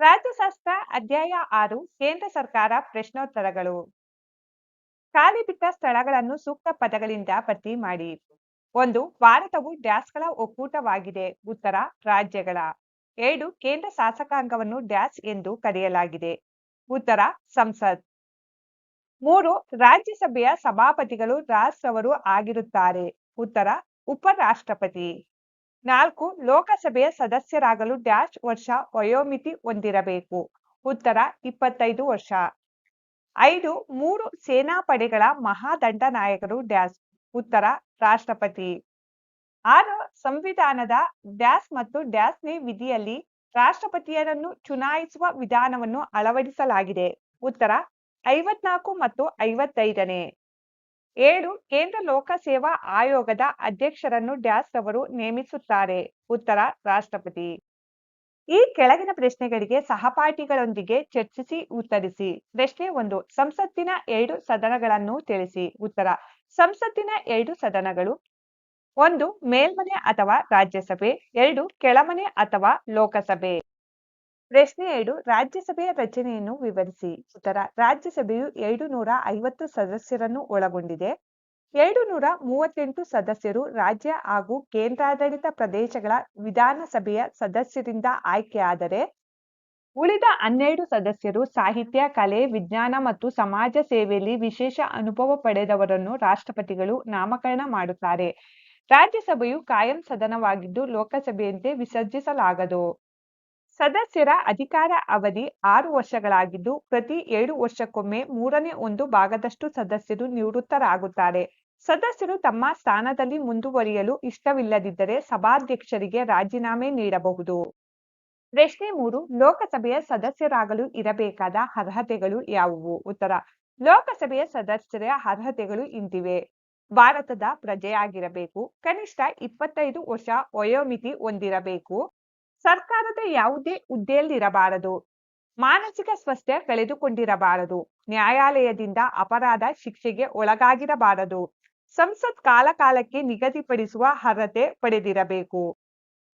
ರಾಜ್ಯಶಾಸ್ತ್ರ ಅಧ್ಯಾಯ ಆರು, ಕೇಂದ್ರ ಸರ್ಕಾರ ಪ್ರಶ್ನೋತ್ತರಗಳು. ಖಾಲಿ ಬಿಟ್ಟ ಸ್ಥಳಗಳನ್ನು ಸೂಕ್ತ ಪದಗಳಿಂದ ಪಟ್ಟಿ ಮಾಡಿ. ಒಂದು, ಭಾರತವು ಡ್ಯಾಸ್ಗಳ ಒಕ್ಕೂಟವಾಗಿದೆ. ಉತ್ತರ, ರಾಜ್ಯಗಳ. ಎರಡು, ಕೇಂದ್ರ ಶಾಸಕಾಂಗವನ್ನು ಡ್ಯಾಸ್ ಎಂದು ಕರೆಯಲಾಗಿದೆ. ಉತ್ತರ, ಸಂಸತ್. ಮೂರು, ರಾಜ್ಯಸಭೆಯ ಸಭಾಪತಿಗಳು ರಾಷ್ಟ್ರವರು ಆಗಿರುತ್ತಾರೆ. ಉತ್ತರ, ಉಪರಾಷ್ಟ್ರಪತಿ. ನಾಲ್ಕು, ಲೋಕಸಭೆಯ ಸದಸ್ಯರಾಗಲು ಡ್ಯಾಶ್ ವರ್ಷ ವಯೋಮಿತಿ ಹೊಂದಿರಬೇಕು. ಉತ್ತರ, ಇಪ್ಪತ್ತೈದು ವರ್ಷ. ಐದು, ಮೂರು ಸೇನಾಪಡೆಗಳ ಮಹಾದಂಡ ನಾಯಕರು ಡ್ಯಾಶ್. ಉತ್ತರ, ರಾಷ್ಟ್ರಪತಿ. ಆರು, ಸಂವಿಧಾನದ ಡ್ಯಾಶ್ ಮತ್ತು ಡ್ಯಾಶ್ನೇ ವಿಧಿಯಲ್ಲಿ ರಾಷ್ಟ್ರಪತಿಯರನ್ನು ಚುನಾಯಿಸುವ ವಿಧಾನವನ್ನು ಅಳವಡಿಸಲಾಗಿದೆ. ಉತ್ತರ, ಐವತ್ನಾಲ್ಕು ಮತ್ತು ಐವತ್ತೈದನೇ. ಏಳು, ಕೇಂದ್ರ ಲೋಕಸೇವಾ ಆಯೋಗದ ಅಧ್ಯಕ್ಷರನ್ನು ಡ್ಯಾಸ್ ಅವರು ನೇಮಿಸುತ್ತಾರೆ. ಉತ್ತರ, ರಾಷ್ಟ್ರಪತಿ. ಈ ಕೆಳಗಿನ ಪ್ರಶ್ನೆಗಳಿಗೆ ಸಹಪಾಠಿಗಳೊಂದಿಗೆ ಚರ್ಚಿಸಿ ಉತ್ತರಿಸಿ. ಪ್ರಶ್ನೆ ಒಂದು, ಸಂಸತ್ತಿನ ಎರಡು ಸದನಗಳನ್ನು ತಿಳಿಸಿ. ಉತ್ತರ, ಸಂಸತ್ತಿನ ಎರಡು ಸದನಗಳು. ಒಂದು, ಮೇಲ್ಮನೆ ಅಥವಾ ರಾಜ್ಯಸಭೆ. ಎರಡು, ಕೆಳಮನೆ ಅಥವಾ ಲೋಕಸಭೆ. ಪ್ರಶ್ನೆ ಎರಡು, ರಾಜ್ಯಸಭೆಯ ರಚನೆಯನ್ನು ವಿವರಿಸಿ. ಉತ್ತರ, ರಾಜ್ಯಸಭೆಯು ಎರಡು ನೂರ ಐವತ್ತು ಸದಸ್ಯರನ್ನು ಒಳಗೊಂಡಿದೆ. ಎರಡು ನೂರ ಮೂವತ್ತೆಂಟು ಸದಸ್ಯರು ರಾಜ್ಯ ಹಾಗೂ ಕೇಂದ್ರಾಡಳಿತ ಪ್ರದೇಶಗಳ ವಿಧಾನಸಭೆಯ ಸದಸ್ಯರಿಂದ ಆಯ್ಕೆಯಾದರೆ, ಉಳಿದ ಹನ್ನೆರಡು ಸದಸ್ಯರು ಸಾಹಿತ್ಯ, ಕಲೆ, ವಿಜ್ಞಾನ ಮತ್ತು ಸಮಾಜ ಸೇವೆಯಲ್ಲಿ ವಿಶೇಷ ಅನುಭವ ಪಡೆದವರನ್ನು ರಾಷ್ಟ್ರಪತಿಗಳು ನಾಮಕರಣ ಮಾಡುತ್ತಾರೆ. ರಾಜ್ಯಸಭೆಯು ಕಾಯಂ ಸದನವಾಗಿದ್ದು, ಲೋಕಸಭೆಯಂತೆ ವಿಸರ್ಜಿಸಲಾಗದು. ಸದಸ್ಯರ ಅಧಿಕಾರ ಅವಧಿ ಆರು ವರ್ಷಗಳಾಗಿದ್ದು, ಪ್ರತಿ ಏಳು ವರ್ಷಕ್ಕೊಮ್ಮೆ ಮೂರನೇ ಒಂದು ಭಾಗದಷ್ಟು ಸದಸ್ಯರು ನಿವೃತ್ತರಾಗುತ್ತಾರೆ. ಸದಸ್ಯರು ತಮ್ಮ ಸ್ಥಾನದಲ್ಲಿ ಮುಂದುವರಿಯಲು ಇಷ್ಟವಿಲ್ಲದಿದ್ದರೆ ಸಭಾಧ್ಯಕ್ಷರಿಗೆ ರಾಜೀನಾಮೆ ನೀಡಬಹುದು. ಪ್ರಶ್ನೆ ಮೂರು, ಲೋಕಸಭೆಯ ಸದಸ್ಯರಾಗಲು ಇರಬೇಕಾದ ಅರ್ಹತೆಗಳು ಯಾವುವು? ಉತ್ತರ, ಲೋಕಸಭೆಯ ಸದಸ್ಯರ ಅರ್ಹತೆಗಳು ಇಂತಿವೆ. ಭಾರತದ ಪ್ರಜೆಯಾಗಿರಬೇಕು, ಕನಿಷ್ಠ ಇಪ್ಪತ್ತೈದು ವರ್ಷ ವಯೋಮಿತಿ ಹೊಂದಿರಬೇಕು. ಸರ್ಕಾರದ ಯಾವುದೇ ಹುದ್ದೆಯಲ್ಲಿರಬಾರದು ಮಾನಸಿಕ ಸ್ವಾಸ್ಥ್ಯ ಕಳೆದುಕೊಂಡಿರಬಾರದು. ನ್ಯಾಯಾಲಯದಿಂದ ಅಪರಾಧ ಶಿಕ್ಷೆಗೆ ಒಳಗಾಗಿರಬಾರದು. ಸಂಸತ್ ಕಾಲಕಾಲಕ್ಕೆ ನಿಗದಿಪಡಿಸುವ ಅರ್ಹತೆ ಪಡೆದಿರಬೇಕು.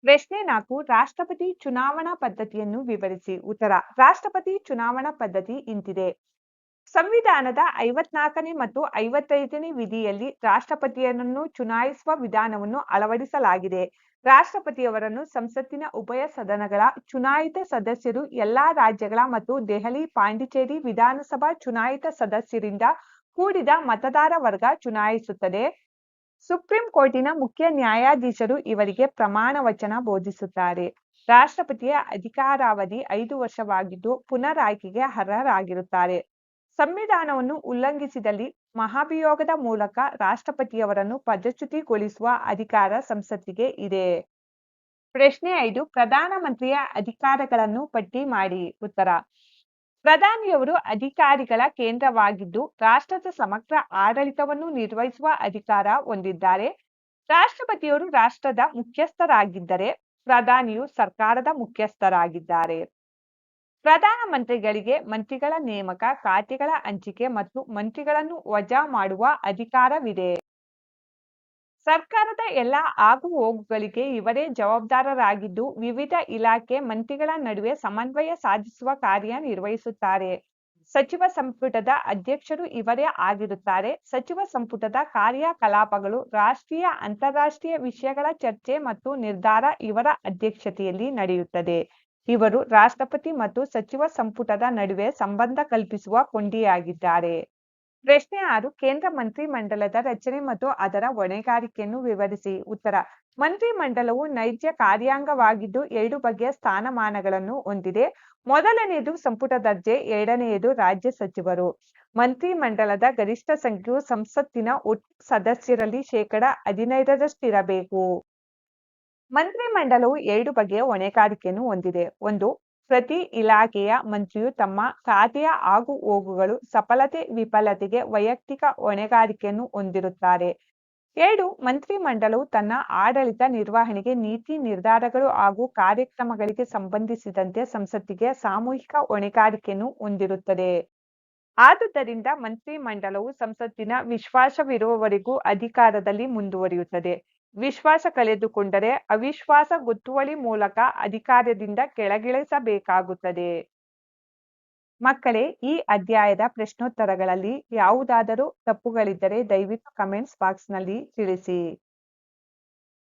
ಪ್ರಶ್ನೆ ನಾಲ್ಕು, ರಾಷ್ಟ್ರಪತಿ ಚುನಾವಣಾ ಪದ್ಧತಿಯನ್ನು ವಿವರಿಸಿ. ಉತ್ತರ, ರಾಷ್ಟ್ರಪತಿ ಚುನಾವಣಾ ಪದ್ಧತಿ ಇಂತಿದೆ. ಸಂವಿಧಾನದ ಐವತ್ನಾಲ್ಕನೇ ಮತ್ತು ಐವತ್ತೈದನೇ ವಿಧಿಯಲ್ಲಿ ರಾಷ್ಟ್ರಪತಿಯನ್ನು ಚುನಾಯಿಸುವ ವಿಧಾನವನ್ನು ಅಳವಡಿಸಲಾಗಿದೆ. ರಾಷ್ಟ್ರಪತಿಯವರನ್ನು ಸಂಸತ್ತಿನ ಉಭಯ ಸದನಗಳ ಚುನಾಯಿತ ಸದಸ್ಯರು ಎಲ್ಲಾ ರಾಜ್ಯಗಳ ಮತ್ತು ದೆಹಲಿ, ಪಾಂಡಿಚೇರಿ ವಿಧಾನಸಭಾ ಚುನಾಯಿತ ಸದಸ್ಯರಿಂದ ಕೂಡಿದ ಮತದಾರ ವರ್ಗ ಚುನಾಯಿಸುತ್ತದೆ. ಸುಪ್ರೀಂ ಕೋರ್ಟಿನ ಮುಖ್ಯ ನ್ಯಾಯಾಧೀಶರು ಇವರಿಗೆ ಪ್ರಮಾಣ ವಚನ ಬೋಧಿಸುತ್ತಾರೆ. ರಾಷ್ಟ್ರಪತಿಯ ಅಧಿಕಾರಾವಧಿ ಐದು ವರ್ಷವಾಗಿದ್ದು ಪುನರಾಯ್ಕೆಗೆ ಅರ್ಹರಾಗಿರುತ್ತಾರೆ. ಸಂವಿಧಾನವನ್ನು ಉಲ್ಲಂಘಿಸಿದಲ್ಲಿ ಮಹಾಭಿಯೋಗದ ಮೂಲಕ ರಾಷ್ಟ್ರಪತಿಯವರನ್ನು ಪದಚ್ಯುತಿಗೊಳಿಸುವ ಅಧಿಕಾರ ಸಂಸತ್ತಿಗೆ ಇದೆ. ಪ್ರಶ್ನೆ ಐದು, ಪ್ರಧಾನಮಂತ್ರಿಯ ಅಧಿಕಾರಗಳನ್ನು ಪಟ್ಟಿ ಮಾಡಿ. ಉತ್ತರ, ಪ್ರಧಾನಿಯವರು ಅಧಿಕಾರಿಗಳ ಕೇಂದ್ರವಾಗಿದ್ದು ರಾಷ್ಟ್ರದ ಸಮಗ್ರ ಆಡಳಿತವನ್ನು ನಿರ್ವಹಿಸುವ ಅಧಿಕಾರ ಹೊಂದಿದ್ದಾರೆ. ರಾಷ್ಟ್ರಪತಿಯವರು ರಾಷ್ಟ್ರದ ಮುಖ್ಯಸ್ಥರಾಗಿದ್ದರೆ ಪ್ರಧಾನಿಯು ಸರ್ಕಾರದ ಮುಖ್ಯಸ್ಥರಾಗಿದ್ದಾರೆ. ಪ್ರಧಾನಮಂತ್ರಿಗಳಿಗೆ ಮಂತ್ರಿಗಳ ನೇಮಕ, ಖಾತೆಗಳ ಹಂಚಿಕೆ ಮತ್ತು ಮಂತ್ರಿಗಳನ್ನು ವಜಾ ಮಾಡುವ ಅಧಿಕಾರವಿದೆ. ಸರ್ಕಾರದ ಎಲ್ಲ ಆಗು ಹೋಗುಗಳಿಗೆ ಇವರೇ ಜವಾಬ್ದಾರರಾಗಿದ್ದು, ವಿವಿಧ ಇಲಾಖೆ ಮಂತ್ರಿಗಳ ನಡುವೆ ಸಮನ್ವಯ ಸಾಧಿಸುವ ಕಾರ್ಯ ನಿರ್ವಹಿಸುತ್ತಾರೆ. ಸಚಿವ ಸಂಪುಟದ ಅಧ್ಯಕ್ಷರು ಇವರೇ ಆಗಿರುತ್ತಾರೆ. ಸಚಿವ ಸಂಪುಟದ ಕಾರ್ಯಕಲಾಪಗಳು, ರಾಷ್ಟ್ರೀಯ, ಅಂತಾರಾಷ್ಟ್ರೀಯ ವಿಷಯಗಳ ಚರ್ಚೆ ಮತ್ತು ನಿರ್ಧಾರ ಇವರ ಅಧ್ಯಕ್ಷತೆಯಲ್ಲಿ ನಡೆಯುತ್ತದೆ. ಇವರು ರಾಷ್ಟ್ರಪತಿ ಮತ್ತು ಸಚಿವ ಸಂಪುಟದ ನಡುವೆ ಸಂಬಂಧ ಕಲ್ಪಿಸುವ ಕೊಂಡಿಯಾಗಿದ್ದಾರೆ. ಪ್ರಶ್ನೆ ಆರು, ಕೇಂದ್ರ ಮಂತ್ರಿ ಮಂಡಲದ ರಚನೆ ಮತ್ತು ಅದರ ಹೊಣೆಗಾರಿಕೆಯನ್ನು ವಿವರಿಸಿ. ಉತ್ತರ ಮಂತ್ರಿ ಮಂಡಲವು ನೈಜ ಕಾರ್ಯಾಂಗವಾಗಿದ್ದು ಎರಡು ಬಗೆಯ ಸ್ಥಾನಮಾನಗಳನ್ನು ಹೊಂದಿದೆ. ಮೊದಲನೆಯದು ಸಂಪುಟ ದರ್ಜೆ, ಎರಡನೆಯದು ರಾಜ್ಯ ಸಚಿವರು. ಮಂತ್ರಿ ಮಂಡಲದ ಗರಿಷ್ಠ ಸಂಖ್ಯೆಯು ಸಂಸತ್ತಿನ ಒಟ್ಟು ಸದಸ್ಯರಲ್ಲಿ ಶೇಕಡ ಹದಿನೈದರಷ್ಟಿರಬೇಕು. ಮಂತ್ರಿ ಮಂಡಲವು ಎರಡು ಬಗೆಯ ಹೊಣೆಗಾರಿಕೆಯನ್ನು ಹೊಂದಿದೆ. ಒಂದು, ಪ್ರತಿ ಇಲಾಖೆಯ ಮಂತ್ರಿಯು ತಮ್ಮ ಖಾತೆಯ ಆಗು ಹೋಗುಗಳು ಸಫಲತೆ, ವಿಫಲತೆಗೆ ವೈಯಕ್ತಿಕ ಹೊಣೆಗಾರಿಕೆಯನ್ನು ಹೊಂದಿರುತ್ತಾರೆ. ಎರಡು ಮಂತ್ರಿ ಮಂಡಲವು ತನ್ನ ಆಡಳಿತ ನಿರ್ವಹಣೆಗೆ ನೀತಿ ನಿರ್ಧಾರಗಳು ಹಾಗೂ ಕಾರ್ಯಕ್ರಮಗಳಿಗೆ ಸಂಬಂಧಿಸಿದಂತೆ ಸಂಸತ್ತಿಗೆ ಸಾಮೂಹಿಕ ಹೊಣೆಗಾರಿಕೆಯನ್ನು ಹೊಂದಿರುತ್ತದೆ. ಆದುದರಿಂದ ಮಂತ್ರಿ ಮಂಡಲವು ಸಂಸತ್ತಿನ ವಿಶ್ವಾಸವಿರುವವರೆಗೂ ಅಧಿಕಾರದಲ್ಲಿ ಮುಂದುವರಿಯುತ್ತದೆ. ವಿಶ್ವಾಸ ಕಳೆದುಕೊಂಡರೆ ಅವಿಶ್ವಾಸ ಗೊತ್ತುವಳಿ ಮೂಲಕ ಅಧಿಕಾರದಿಂದ ಕೆಳಗಿಳಿಸಬೇಕಾಗುತ್ತದೆ. ಮಕ್ಕಳೇ, ಈ ಅಧ್ಯಾಯದ ಪ್ರಶ್ನೋತ್ತರಗಳಲ್ಲಿ ಯಾವುದಾದರೂ ತಪ್ಪುಗಳಿದ್ದರೆ ದಯವಿಟ್ಟು ಕಮೆಂಟ್ಸ್ ಬಾಕ್ಸ್ನಲ್ಲಿ ತಿಳಿಸಿ.